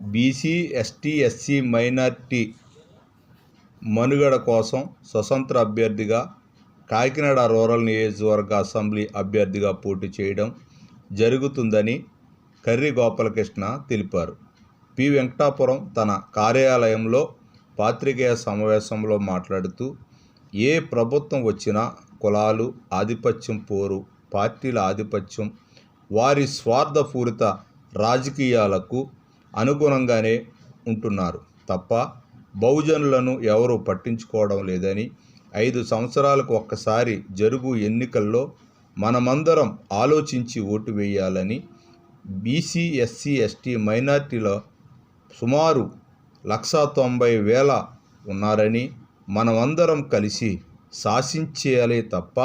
BC ST SC minority మనుగడ కోసం స్వతంత్ర అభ్యర్థిగా కాకినాడ రూరల్ నియోజకవర్గ అసెంబ్లీ అభ్యర్థిగా పోటీ చేయడం జరుగుతుందని కర్రి గోపాలకృష్ణ తెలిపారు. పి. వెంకటాపురం తన కార్యాలయంలో పాత్రికేయ సమావేశంలో మాట్లాడుతూ ఏ ప్రభుత్వం వచ్చినా కులాలు ఆధిపత్యం పోరు పార్టీల ఆధిపత్యం వారి స్వార్థపూరిత రాజకీయాలకు అనుగుణంగానే ఉంటున్నారు తప్ప బహుజనులను ఎవరూ పట్టించుకోవడం లేదని ఐదు సంవత్సరాలకు ఒక్కసారి జరుగు ఎన్నికల్లో మనమందరం ఆలోచించి ఓటు వేయాలని బీసీ ఎస్సీ ఎస్టీ మైనార్టీలో సుమారు లక్షా తొంభై వేల ఉన్నారని మనమందరం కలిసి శాసించేయాలి తప్ప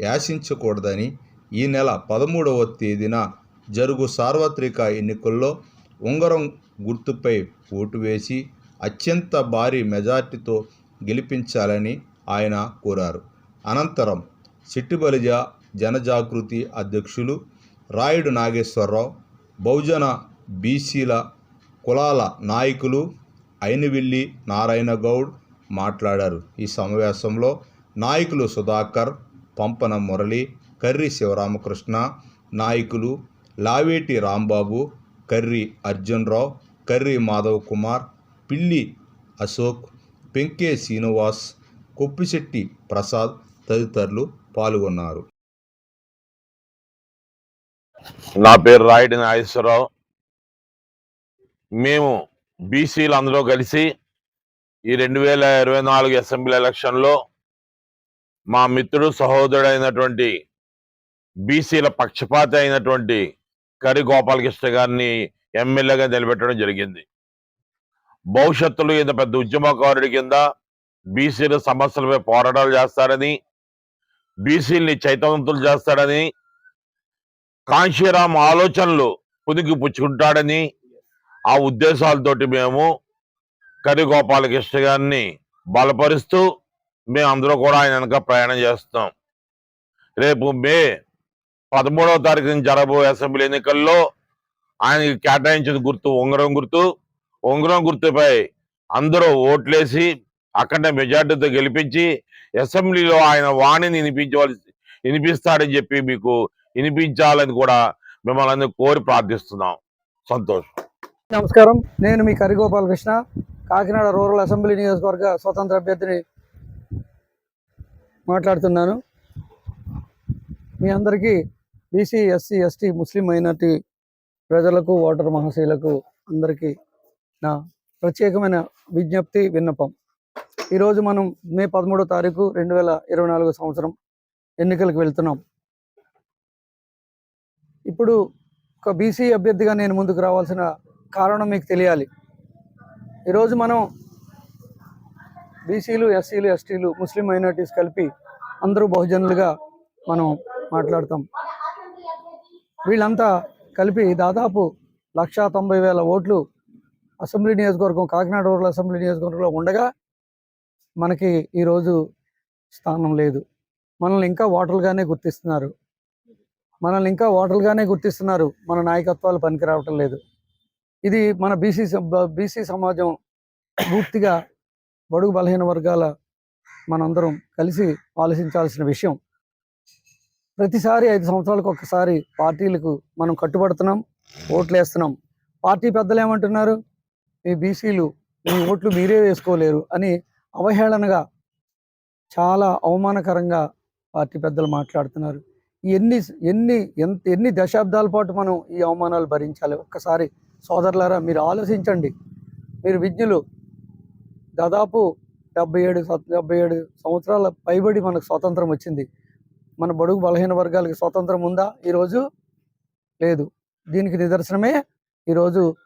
యాసించకూడదని ఈ నెల పదమూడవ తేదీన జరుగు సార్వత్రిక ఎన్నికల్లో ఉంగరం గుర్తుపై ఓటు వేసి అత్యంత భారీ మెజార్టీతో గెలిపించాలని ఆయన కోరారు. అనంతరం సిట్టిబలిజ జనజాగృతి అధ్యక్షులు రాయుడు నాగేశ్వరరావు బహుజన బీసీల కులాల నాయకులు అయినవిల్లి నారాయణ గౌడ్ మాట్లాడారు. ఈ సమావేశంలో నాయకులు సుధాకర్ పంపన మురళి కర్రి శివరామకృష్ణ నాయకులు లావేటి రాంబాబు కర్రి అర్జున్రావు కర్రి మాధవ్ కుమార్ పిల్లి అశోక్ పెంకే శ్రీనివాస్ కొప్పిశెట్టి ప్రసాద్ తదితరులు పాల్గొన్నారు. నా పేరు రాయుడి నాగేశ్వరరావు. మేము బీసీలు అందరూ కలిసి ఈ రెండు వేల ఇరవై నాలుగు అసెంబ్లీ ఎలక్షన్లో మా మిత్రుడు సహోదరుడైనటువంటి బీసీల పక్షపాతి అయినటువంటి కరి గోపాలకృష్ణ గారిని ఎమ్మెల్యేగా నిలబెట్టడం జరిగింది. భవిష్యత్తులో ఇంత పెద్ద ఉద్యమకారుడి కింద బీసీల సమస్యలపై పోరాటాలు చేస్తారని బీసీల్ని చైతన్యవంతులు చేస్తాడని కాంశీరామ్ ఆలోచనలు పుదికి పుచ్చుకుంటాడని ఆ ఉద్దేశాలతోటి మేము కరి గోపాలకృష్ణ గారిని బలపరుస్తూ మేము అందరూ కూడా ఆయన వెనక ప్రయాణం చేస్తాం రేపు మే పదమూడవ తారీఖున జరగబోయే అసెంబ్లీ ఎన్నికల్లో ఆయనకి కేటాయించిన గుర్తు ఉంగరం గుర్తు. ఉంగరం గుర్తుపై అందరూ ఓట్లేసి అక్కడ మెజార్టీతో గెలిపించి అసెంబ్లీలో ఆయన వాణిని వినిపించవలసి వినిపిస్తాడని చెప్పి మీకు వినిపించాలని కూడా మిమ్మల్ని కోరి ప్రార్థిస్తున్నాం. సంతోషం. నమస్కారం. నేను మీ కరిగోపాలకృష్ణ కాకినాడ రూరల్ అసెంబ్లీ నియోజకవర్గ స్వతంత్ర అభ్యర్థిని మాట్లాడుతున్నాను. మీ అందరికీ బీసీ ఎస్సీ ఎస్టీ ముస్లిం మైనార్టీ ప్రజలకు ఓటర్ మహాశీలకు అందరికీ నా ప్రత్యేకమైన విజ్ఞప్తి విన్నపం. ఈరోజు మనం మే పదమూడో తారీఖు రెండు వేల ఇరవై నాలుగు సంవత్సరం ఎన్నికలకు వెళ్తున్నాం. ఇప్పుడు ఒక బీసీ అభ్యర్థిగా నేను ముందుకు రావాల్సిన కారణం మీకు తెలియాలి. ఈరోజు మనం బీసీలు ఎస్సీలు ఎస్టీలు ముస్లిం మైనార్టీస్ కలిపి అందరూ బహుజనులుగా మనం మాట్లాడతాం. వీళ్ళంతా కలిపి దాదాపు లక్షా తొంభై వేల ఓట్లు అసెంబ్లీ నియోజకవర్గం కాకినాడ రూరల్ అసెంబ్లీ నియోజకవర్గంలో ఉండగా మనకి ఈరోజు స్థానం లేదు. మనల్ని ఇంకా ఓటర్లుగానే గుర్తిస్తున్నారు. మనల్ని ఇంకా ఓటర్లుగానే గుర్తిస్తున్నారు. మన నాయకత్వాలు పనికి రావటం లేదు. ఇది మన బీసీ బీసీ సమాజం పూర్తిగా బడుగు బలహీన వర్గాల మనందరం కలిసి ఆలోచించాల్సిన విషయం. ప్రతిసారి ఐదు సంవత్సరాలకు ఒకసారి పార్టీలకు మనం కట్టుబడుతున్నాం ఓట్లు వేస్తున్నాం పార్టీ పెద్దలు ఏమంటున్నారు? మీ బీసీలు మీ ఓట్లు మీరే వేసుకోలేరు అని అవహేళనగా చాలా అవమానకరంగా పార్టీ పెద్దలు మాట్లాడుతున్నారు. ఎన్ని ఎన్ని ఎంత ఎన్ని దశాబ్దాల పాటు మనం ఈ అవమానాలు భరించాలి? ఒక్కసారి సోదరులారా మీరు ఆలోచించండి. మీరు విజ్ఞులు దాదాపు డెబ్బై ఏడు స- డెబ్బై ఏడు సంవత్సరాల పైబడి మనకు స్వాతంత్రం వచ్చింది. మన బడుగు బలహీన వర్గాలకి స్వాతంత్రం ఉందా? ఈరోజు లేదు. దీనికి నిదర్శనమే ఈరోజు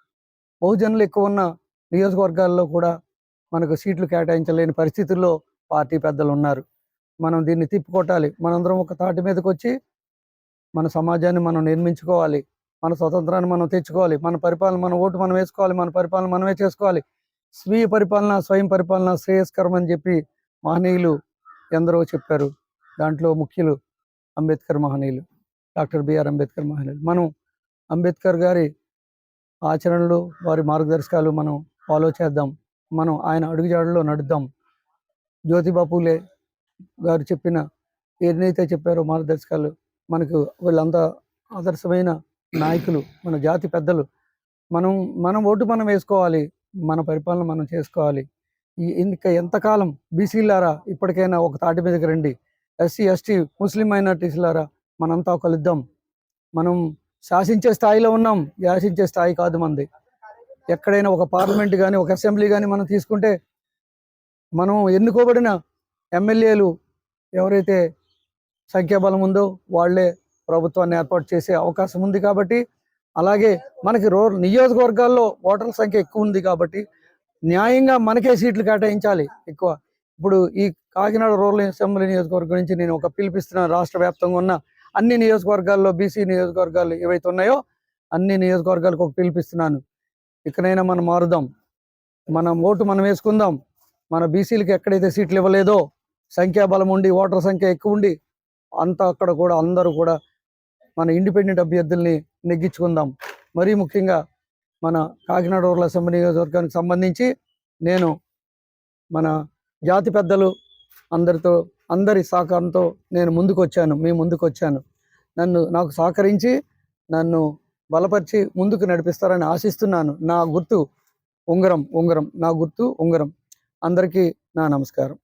బహుజనులు ఎక్కువ ఉన్న నియోజకవర్గాల్లో కూడా మనకు సీట్లు కేటాయించలేని పరిస్థితుల్లో పార్టీ పెద్దలు ఉన్నారు. మనం దీన్ని తిప్పుకొట్టాలి. మనందరం ఒక తాటి మీదకి వచ్చి మన సమాజాన్ని మనం నిర్మించుకోవాలి. మన స్వతంత్రాన్ని మనం తెచ్చుకోవాలి. మన పరిపాలన మన ఓటు మనం వేసుకోవాలి. మన పరిపాలన మనమే చేసుకోవాలి. స్వీయ పరిపాలన స్వయం పరిపాలన శ్రేయస్కరం అని చెప్పి మహనీయులు ఎందరో చెప్పారు. దాంట్లో ముఖ్యులు అంబేద్కర్ మహనీయులు డాక్టర్ బిఆర్ అంబేద్కర్ మహనీయులు. మనం అంబేద్కర్ గారి ఆచరణలు వారి మార్గదర్శకాలు మనం ఫాలో చేద్దాం. మనం ఆయన అడుగుజాడలో నడుద్దాం. జ్యోతిబాపులే గారు చెప్పిన ఏదైతే చెప్పారో మార్గదర్శకాలు మనకు వీళ్ళంతా ఆదర్శమైన నాయకులు మన జాతి పెద్దలు. మనం మనం ఓటు మనం వేసుకోవాలి మన పరిపాలన మనం చేసుకోవాలి. ఇంకా ఎంతకాలం బీసీలారా ఇప్పటికైనా ఒక తాటి మీదకి రండి. ఎస్సీ ఎస్టీ ముస్లిం మైనార్టీస్లారా మనంతా కలుద్దాం మనం శాసించే స్థాయిలో ఉన్నాం. శాసించే స్థాయి కాదు మంది. ఎక్కడైనా ఒక పార్లమెంట్ కానీ ఒక అసెంబ్లీ కానీ మనం తీసుకుంటే మనం ఎన్నుకోబడిన ఎమ్మెల్యేలు ఎవరైతే సంఖ్యాబలం ఉందో వాళ్ళే ప్రభుత్వాన్ని ఏర్పాటు చేసే అవకాశం ఉంది కాబట్టి అలాగే మనకి రో నియోజకవర్గాల్లో ఓటర్ల సంఖ్య ఎక్కువ ఉంది కాబట్టి న్యాయంగా మనకే సీట్లు కేటాయించాలి ఎక్కువ. ఇప్పుడు ఈ కాకినాడ రూరల్ అసెంబ్లీ నియోజకవర్గం నుంచి నేను ఒక పిలిపిస్తున్నాను రాష్ట్ర వ్యాప్తంగా ఉన్న అన్ని నియోజకవర్గాల్లో బీసీ నియోజకవర్గాలు ఏవైతే ఉన్నాయో అన్ని నియోజకవర్గాలకు ఒక పిలిపిస్తున్నాను. ఇకనైనా మనం మారుదాం. మనం ఓటు మనం వేసుకుందాం. మన బీసీలకు ఎక్కడైతే సీట్లు ఇవ్వలేదో సంఖ్యాబలం ఉండి ఓటర్ సంఖ్య ఎక్కువ ఉండి అంతా అక్కడ కూడా అందరూ కూడా మన ఇండిపెండెంట్ అభ్యర్థుల్ని నెగ్గించుకుందాం. మరీ ముఖ్యంగా మన కాకినాడ రూరల్ అసెంబ్లీ నియోజకవర్గానికి సంబంధించి నేను మన జాతి పెద్దలు అందరితో అందరి సహకారంతో నేను ముందుకు వచ్చాను మీ ముందుకు వచ్చాను నన్ను నాకు సహకరించి నన్ను బలపరిచి ముందుకు నడిపిస్తారని ఆశిస్తున్నాను. నా గుర్తు ఉంగరం ఉంగరం నా గుర్తు ఉంగరం. అందరికీ నా నమస్కారం.